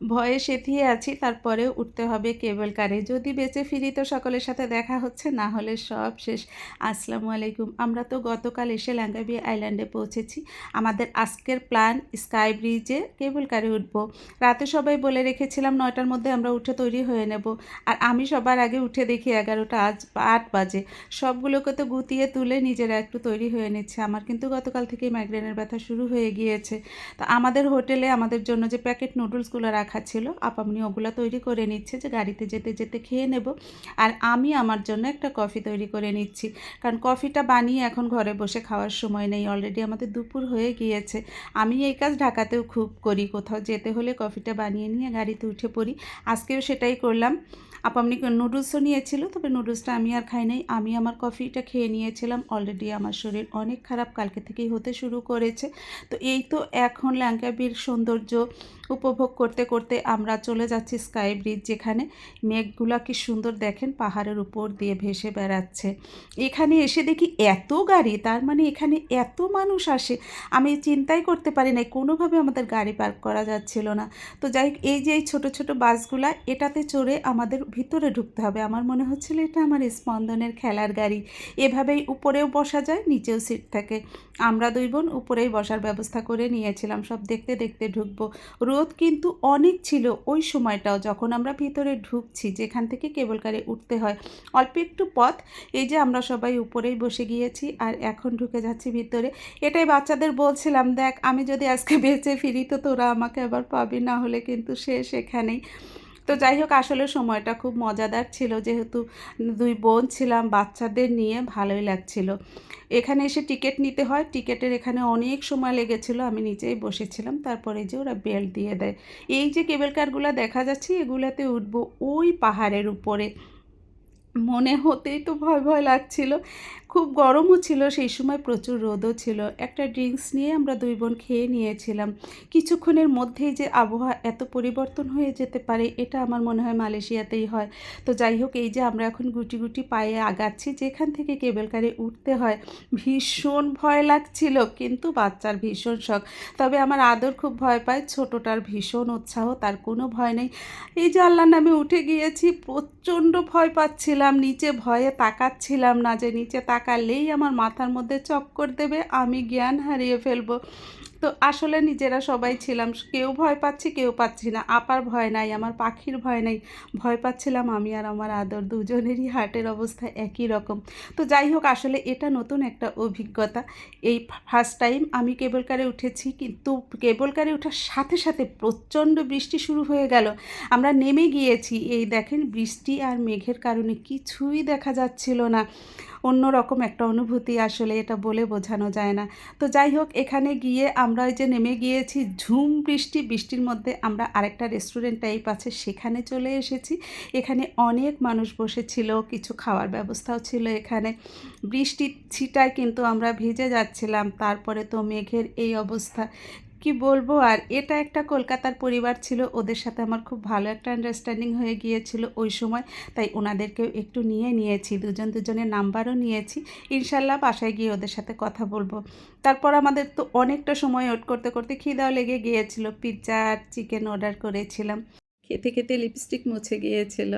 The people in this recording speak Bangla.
ভয়ে সেথিয়ে আছি, তারপরেও উঠতে হবে কেবল কারে। যদি বেঁচে ফিরি তো সকলের সাথে দেখা হচ্ছে, না হলে সব শেষ। আসসালামু আলাইকুম। আমরা তো গতকাল এসে ল্যাঙ্গাবি আইল্যান্ডে পৌঁছেছি। আমাদের আজকের প্ল্যান স্কাই ব্রিজে কেবল কারে উঠবো। রাতে সবাই বলে রেখেছিলাম নয়টার মধ্যে আমরা উঠে তৈরি হয়ে নেব। আর আমি সবার আগে উঠে দেখি এগারোটা আজ আট বাজে। সবগুলোকে তো গুতিয়ে তুলে নিজেরা একটু তৈরি হয়ে নিচ্ছে। আমার কিন্তু গতকাল থেকেই মাইগ্রেনের ব্যথা শুরু হয়ে গিয়েছে। তো আমাদের হোটেলে আমাদের জন্য যে প্যাকেট নুডলসগুলো রাখা ছিল আপামনি ওগুলো তৈরি করে নিচ্ছে যে গাড়িতে যেতে যেতে খেয়ে নেব। আর আমি আমার জন্য একটা কফি তৈরি করে নিচ্ছি। কারণ কফিটা বানিয়ে এখন ঘরে বসে খাওয়ার সময় নেই। অলরেডি আমাদের দুপুর হয়ে গিয়েছে। আমি এই কাজ ঢাকাতেও খুব করি। কোথাও যেতে হলে কফিটা বানিয়ে নিয়ে গাড়িতে উঠে পড়ি। আজকেও সেটাই করলাম। আপামনি নুডলসও নিয়েছিল, তবে নুডলসটা আমি আর খাই নাই। আমি আমার কফিটা খেয়ে নিয়েছিলাম। অলরেডি আমার শরীর অনেক খারাপ। কালকে থেকেই হতে শুরু করেছে। তো এই তো এখন ল্যাঙ্কাবির সৌন্দর্য উপভোগ করতে করতে আমরা চলে যাচ্ছি স্কাই ব্রিজ যেখানে মেঘগুলা কি সুন্দর দেখেন, পাহাড়ের উপর দিয়ে ভেসে বেড়াচ্ছে। এখানে এসে দেখি এত গাড়ি, তার মানে এখানে এত মানুষ আসে। আমি চিন্তাই করতে পারি না কোনোভাবে আমাদের গাড়ি পার্ক করা যাচ্ছিল না। তো যাই এই যে এই ছোটো ছোটো বাসগুলা, এটাতে চড়ে আমাদের ভিতরে ঢুকতে হবে। আমার মনে হচ্ছিল এটা আমার স্পন্দনের খেলার গাড়ি। এভাবেই উপরেও বসা যায়, নিচেও সিট থাকে। আমরা দুই বোন উপরেই বসার ব্যবস্থা করে নিয়েছিলাম। সব দেখতে দেখতে ঢুকবো। রোদ কিন্তু অনেক ছিল ওই সময়টাও যখন আমরা ভিতরে ঢুকছি, যেখান থেকে কেবল কারে উঠতে হয়। অল্প একটু পথ, এই যে আমরা সবাই উপরেই বসে গিয়েছি আর এখন ঢুকে যাচ্ছি ভিতরে। এটাই বাচ্চাদের বলছিলাম, দেখ, আমি যদি আজকে বেঁচে ফিরি তো তোরা আমাকে আবার পাবি, না হলে কিন্তু শেষ এখানেই। তো যাই হোক আসলে সময়টা খুব মজাদার ছিল। যেহেতু দুই বোন ছিলাম, বাচ্চাদের নিয়ে ভালোই লাগছিল। এখানে এসে টিকিট নিতে হয়। টিকিটের এখানে অনেক সময় লেগেছিল। আমি নিচেই বসেছিলাম। তারপরে যে ওরা বেল্ট দিয়ে দেয়। এই যে কেবল কারগুলো দেখা যাচ্ছে, এগুলাতে উঠবো ওই পাহাড়ের উপরে। মনে হতেই তো ভয় ভয় লাগছিল। খুব গরমও ছিল, সেই সময় প্রচুর রোদও ছিল। একটা ড্রিঙ্কস নিয়ে আমরা দুই বোন খেয়ে নিয়েছিলাম। কিছুক্ষণের মধ্যেই যে আবহাওয়া এত পরিবর্তন হয়ে যেতে পারে, এটা আমার মনে হয় মালয়েশিয়াতেই হয়। তো যাই হোক, এই যে আমরা এখন গুটি গুটি পায়ে আগাচ্ছি, যেখান থেকে কেবল কারে উঠতে হয়, ভীষণ ভয় লাগছিল, কিন্তু বাচ্চার ভীষণ শখ। তবে আমার আদর খুব ভয় পায়, ছোটোটার ভীষণ উৎসাহ, তার কোনো ভয় নেই। এই যে আল্লাহ নামে উঠে গিয়েছি, প্রচণ্ড ভয় পাচ্ছিলাম, নিচে ভয়ে তাকাচ্ছিলাম না যে নিচে তাকালেই আমার মাথার মধ্যে চক্কর দেবে, আমি জ্ঞান হারিয়ে ফেলব। তো আসলে নিজেরা সবাই ছিলাম, কেউ ভয় পাচ্ছি, কেউ পাচ্ছি না। আপার ভয় নাই, আমার পাখির ভয় নাই। ভয় পাচ্ছিলাম আমি আর আমার আদর দুজনেরই হার্টের অবস্থা একই রকম। তো যাই হোক, আসলে এটা নতুন একটা অভিজ্ঞতা। এই ফার্স্ট টাইম আমি কেবল কারে উঠেছি, কিন্তু কেবল কারে ওঠার সাথে সাথে প্রচণ্ড বৃষ্টি শুরু হয়ে গেল। আমরা নেমে গিয়েছি, এই দেখেন বৃষ্টি আর মেঘের কারণে কিছুই দেখা যাচ্ছিল না। অন্যরকম একটা অনুভূতি আসলে এটা বলে বোঝানো যায় না। তো যাই হোক, এখানে গিয়ে আমরা ওই যে নেমে গিয়েছি, ঝুম, বৃষ্টি, বৃষ্টির মধ্যে আমরা আরেকটা রেস্টুরেন্ট টাইপ আছে, সেখানে চলে এসেছি। এখানে অনেক মানুষ বসেছিল, কিছু খাওয়ার ব্যবস্থাও ছিল এখানে। বৃষ্টির ছিটায় কিন্তু আমরা ভিজে যাচ্ছিলাম, তারপরে তো মেঘের এই অবস্থা। কি বলব? আর এটা একটা কলকাতার পরিবার ছিল, ওদের সাথে আমার খুব ভালো একটা আন্ডারস্ট্যান্ডিং হয়ে গিয়েছিল ওই সময়। তাই ওনাদেরকেও একটু নিয়ে নিয়েছি, দুজন দুজনের নাম্বারও নিয়েছি। ইনশাল্লাহ বাসায় গিয়ে ওদের সাথে কথা বলব। তারপর আমাদের তো অনেকটা সময় ওয়েট করতে করতে খিদাও লেগে গিয়েছিল। পিৎজা আর চিকেন অর্ডার করেছিলাম। খেতে খেতে লিপস্টিক মুছে গিয়েছিল।